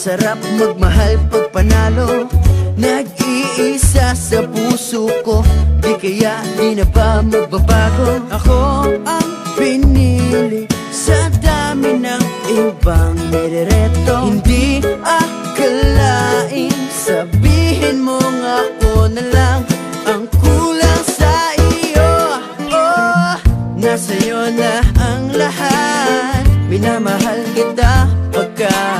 sarap magmahal pag panalo. Nag-iisa sa puso ko. Di kaya di na ba magbabago? Ako ang pinili Sa dami ng ibang nirereto. Hindi akalain Sabihin mo nga ako na lang Ang kulang sa iyo. Oh, nasa'yo na ang lahat. Minamahal kita Nasa'yo